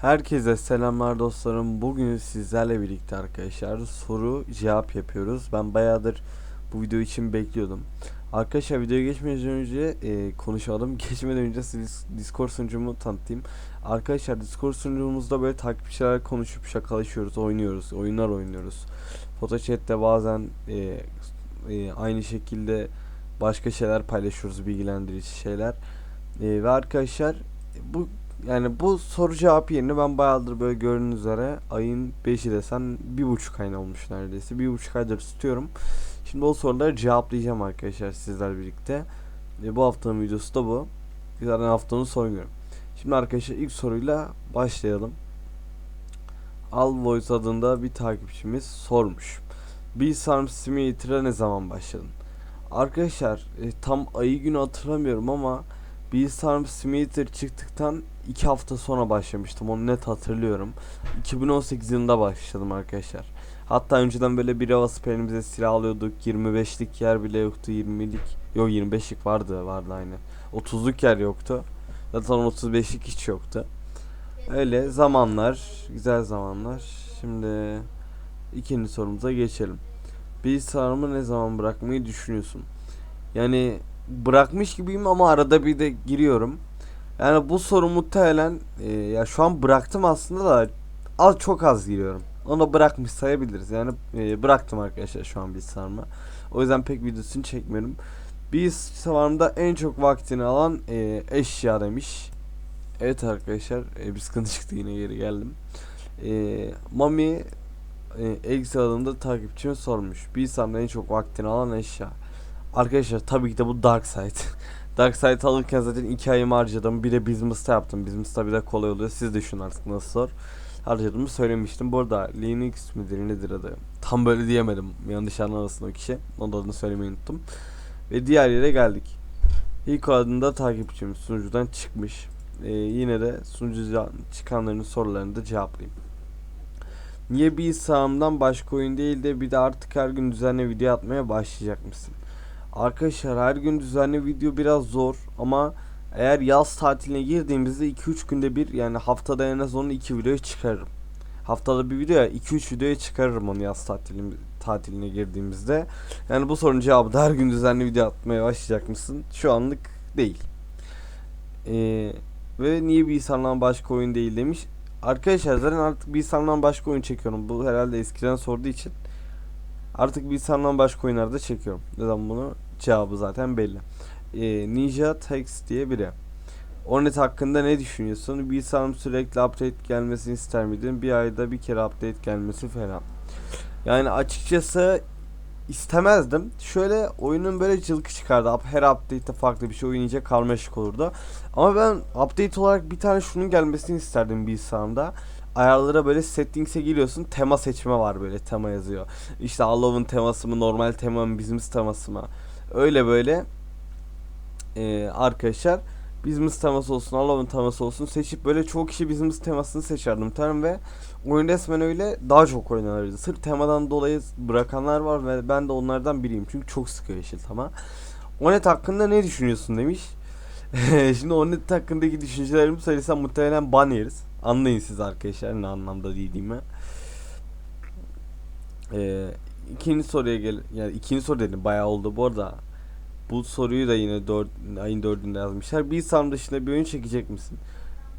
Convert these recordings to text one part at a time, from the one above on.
Herkese selamlar dostlarım. Bugün sizlerle birlikte arkadaşlar soru cevap yapıyoruz. Ben bayağıdır bu video için bekliyordum. Arkadaşlar videoya geçmeden önce e, konuşalım. Geçmeden önce Dis- Discord sunucumu tanıtayım. Arkadaşlar Discord sunucumuzda böyle takipçilerle konuşup şakalaşıyoruz, oynuyoruz, oyunlar oynuyoruz. Photochat'te bazen e, e, aynı şekilde başka şeyler paylaşıyoruz, bilgilendirici şeyler. E, ve arkadaşlar bu yani bu soru cevap yerine ben bayağıdır böyle gördüğünüz üzere ayın 5'i desen bir buçuk ay olmuş neredeyse. Bir buçuk aydır tutuyorum. Şimdi o soruları cevaplayacağım arkadaşlar sizler birlikte. E, bu haftanın videosu da bu. Zaten haftanın son günü. Şimdi arkadaşlar ilk soruyla başlayalım. Al Voice adında bir takipçimiz sormuş. Bir Sarm Simulator'a ne zaman başladın? Arkadaşlar e, tam ayı günü hatırlamıyorum ama Bilgisayarım Simulator çıktıktan 2 hafta sonra başlamıştım. Onu net hatırlıyorum. 2018 yılında başladım arkadaşlar. Hatta önceden böyle bir hava elimize silah alıyorduk. 25'lik yer bile yoktu. 20'lik yok 25'lik vardı vardı aynı. 30'luk yer yoktu. Zaten 35'lik hiç yoktu. Öyle zamanlar, güzel zamanlar. Şimdi ikinci sorumuza geçelim. Bilgisayarımı ne zaman bırakmayı düşünüyorsun? Yani bırakmış gibiyim ama arada bir de giriyorum. Yani bu soru muhtemelen e, ya şu an bıraktım aslında da az çok az giriyorum. Onu bırakmış sayabiliriz. Yani e, bıraktım arkadaşlar şu an bilgisayarımı. O yüzden pek videosunu çekmiyorum. Bilgisayarımda en çok vaktini alan e, eşya demiş. Evet arkadaşlar e, bir sıkıntı çıktı yine geri geldim. E, Mami e, Excel adında takipçime sormuş. Bilgisayarımda en çok vaktini alan eşya. Arkadaşlar tabii ki de bu Dark Side. Dark Side alırken zaten 2 ayımı harcadım. Bir de Business'ta yaptım. Business'ta bir de kolay oluyor. Siz düşünün artık nasıl zor. Harcadığımı söylemiştim. Bu arada Linux midir nedir adı? Tam böyle diyemedim. Yanlış anlamasın o kişi. Onun adını söylemeyi unuttum. Ve diğer yere geldik. İlk adında takipçimiz sunucudan çıkmış. Ee, yine de sunucudan çıkanların sorularını da cevaplayayım. Niye bir sağımdan başka oyun değil de bir de artık her gün düzenli video atmaya başlayacak mısın? Arkadaşlar her gün düzenli video biraz zor ama eğer yaz tatiline girdiğimizde 2-3 günde bir yani haftada en az onu 2 videoya çıkarırım. Haftada bir video 2-3 videoya çıkarırım onu yaz tatiline, tatiline girdiğimizde. Yani bu sorunun cevabı da her gün düzenli video atmaya başlayacak mısın? Şu anlık değil. Ee, ve niye bir insandan başka oyun değil demiş. Arkadaşlar zaten artık bir insandan başka oyun çekiyorum. Bu herhalde eskiden sorduğu için. Artık bilgisayardan başka oyunlarda çekiyorum. Neden bunu? Cevabı zaten belli. Ee, Ninja Text diye biri. Ornet hakkında ne düşünüyorsun? Bilgisayarım sürekli update gelmesini ister miydin? Bir ayda bir kere update gelmesi falan. Yani açıkçası istemezdim. Şöyle oyunun böyle cılkı çıkardı. Her update'te farklı bir şey oynayacak karmaşık olurdu. Ama ben update olarak bir tane şunun gelmesini isterdim bilgisayarımda ayarlara böyle settings'e giriyorsun tema seçme var böyle tema yazıyor. İşte Allah'ın teması mı normal tema mı business teması mı öyle böyle ee, arkadaşlar business teması olsun Allah'ın teması olsun seçip böyle çok kişi business temasını seçerdim tamam ve oyun resmen öyle daha çok oynanırdı. Sırf temadan dolayı bırakanlar var ve ben de onlardan biriyim çünkü çok sıkıyor yeşil tema. Onet hakkında ne düşünüyorsun demiş. Şimdi Onet hakkındaki düşüncelerimi söylesem muhtemelen ban yeriz. Anlayın siz arkadaşlar ne anlamda dediğimi. Ee, ikinci soruya gel yani ikinci soru dedim bayağı oldu bu arada. Bu soruyu da yine dört, ayın dördünde yazmışlar. Bilgisayarım dışında bir oyun çekecek misin?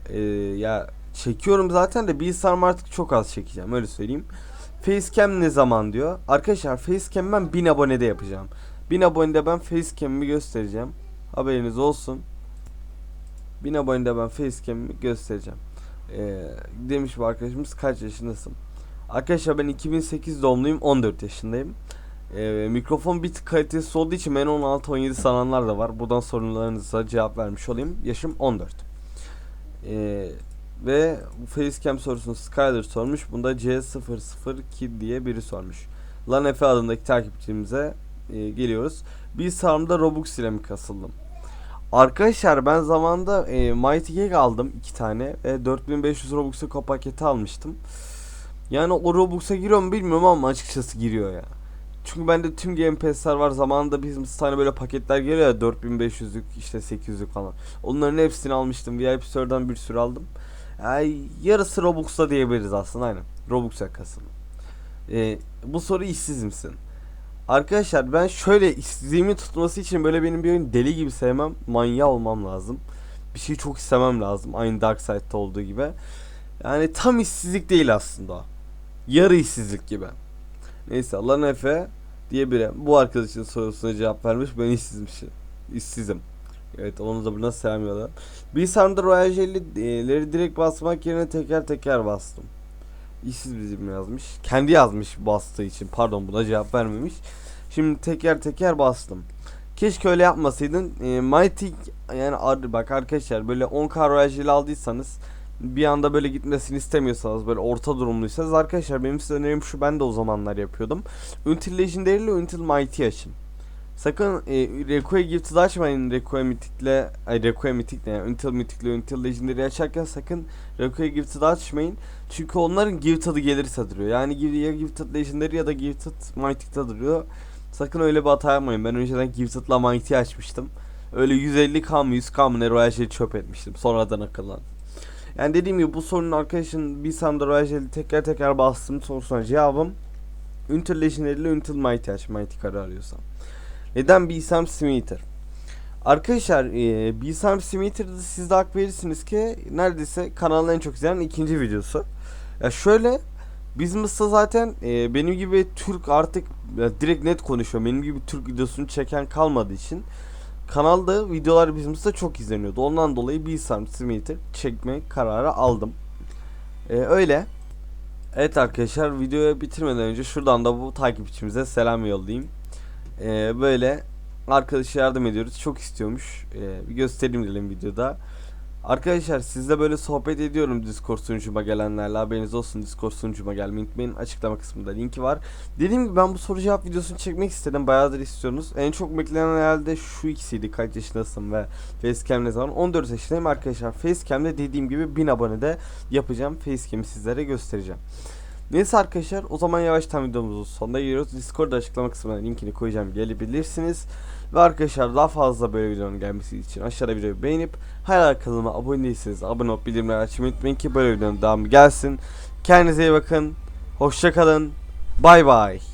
Ee, ya çekiyorum zaten de bilgisayarım artık çok az çekeceğim öyle söyleyeyim. Facecam ne zaman diyor. Arkadaşlar Facecam ben 1000 abonede yapacağım. 1000 abonede ben Facecam'imi göstereceğim. Haberiniz olsun. 1000 abonede ben Facecam'imi göstereceğim. Ee, demiş bu arkadaşımız kaç yaşındasın? Arkadaşlar ben 2008 doğumluyum 14 yaşındayım. Ee, mikrofon bir tık kalitesiz olduğu için ben 16-17 sananlar da var. Buradan sorularınıza cevap vermiş olayım. Yaşım 14. Ee, ve Facecam sorusunu Skyler sormuş. Bunda C00 Kid diye biri sormuş. Lan Efe adındaki takipçimize e, geliyoruz. Bir sarımda Robux ile mi kasıldım? Arkadaşlar ben zamanda e, Mighty Gag aldım iki tane ve 4500 Robux'a ko paketi almıştım. Yani o Robux'a giriyor mu bilmiyorum ama açıkçası giriyor ya. Çünkü bende tüm Game Pass'ler var. Zamanında bizim tane böyle paketler geliyor ya 4500'lük işte 800'lük falan. Onların hepsini almıştım. VIP Store'dan bir sürü aldım. Yani yarısı Robux'ta diyebiliriz aslında aynen. Robux'a kasın. Ee, bu soru işsiz misin? Arkadaşlar ben şöyle işsizliğimi tutması için böyle benim bir deli gibi sevmem. Manyağı olmam lazım. Bir şeyi çok istemem lazım. Aynı Dark Side'da olduğu gibi. Yani tam işsizlik değil aslında. Yarı işsizlik gibi. Neyse Allah'ın Efe diye biri bu arkadaşın sorusuna cevap vermiş. Ben işsizmişim. İşsizim. Evet onu da selam yollayalım. Bir sanda Royal Jelly'leri direkt basmak yerine teker teker bastım. İşsiz bizim yazmış. Kendi yazmış bastığı için. Pardon buna cevap vermemiş. Şimdi teker teker bastım. Keşke öyle yapmasaydın. E, Mighty yani bak arkadaşlar böyle 10k Royal aldıysanız bir anda böyle gitmesini istemiyorsanız böyle orta durumluysanız arkadaşlar benim size önerim şu ben de o zamanlar yapıyordum. Until Legendary ile Until Mighty açın. Sakın e, Requiem Gifted açmayın Requiem Mythic'le ay Mythic ne yani Until Mythic ile Until Legendary açarken sakın Requiem Gifted açmayın. Çünkü onların Gifted'ı gelirse duruyor. Yani gibi ya Gifted Legendary ya da Gifted Mythic'te duruyor. Sakın öyle bir hata yapmayın. Ben önceden Gifted'la Mighty açmıştım. Öyle 150k mı 100k mı ne Royal Jelly çöp etmiştim. Sonradan akıllandım. Yani dediğim gibi bu sorunun arkadaşın bir samda Royal Jelly teker teker bastım sorusuna cevabım Until Legendary ile Until Mighty aç Mighty karı arıyorsam. Neden Bisam Smeater? Arkadaşlar e, Bisam Smeater'da siz de hak verirsiniz ki neredeyse kanalın en çok izlenen ikinci videosu. Ya şöyle Bizmus'ta zaten e, benim gibi Türk artık ya direkt net konuşuyor. Benim gibi Türk videosunu çeken kalmadığı için kanalda videolar Bizmus'ta çok izleniyordu. Ondan dolayı Bisam Smeater çekme kararı aldım. E, öyle. Evet arkadaşlar videoyu bitirmeden önce şuradan da bu takipçimize selam yollayayım. Ee, böyle arkadaşı yardım ediyoruz. Çok istiyormuş. Ee, bir göstereyim dedim videoda. Arkadaşlar sizle böyle sohbet ediyorum Discord sunucuma gelenlerle. Haberiniz olsun Discord sunucuma gelmeyi unutmayın. Açıklama kısmında linki var. Dediğim gibi ben bu soru cevap videosunu çekmek istedim. Bayağıdır istiyorsunuz. En çok beklenen herhalde şu ikisiydi. Kaç yaşındasın ve Facecam ne zaman? 14 yaşındayım arkadaşlar. Facecam'de dediğim gibi 1000 abonede yapacağım. Facecam'i sizlere göstereceğim. Neyse arkadaşlar o zaman yavaştan videomuzun sonuna geliyoruz. Discord açıklama kısmına linkini koyacağım gelebilirsiniz. Ve arkadaşlar daha fazla böyle videonun gelmesi için aşağıda videoyu beğenip hala kanalıma abone değilseniz abone olup bildirimleri açmayı unutmayın ki böyle videonun devamı gelsin. Kendinize iyi bakın. Hoşçakalın. Bay bay.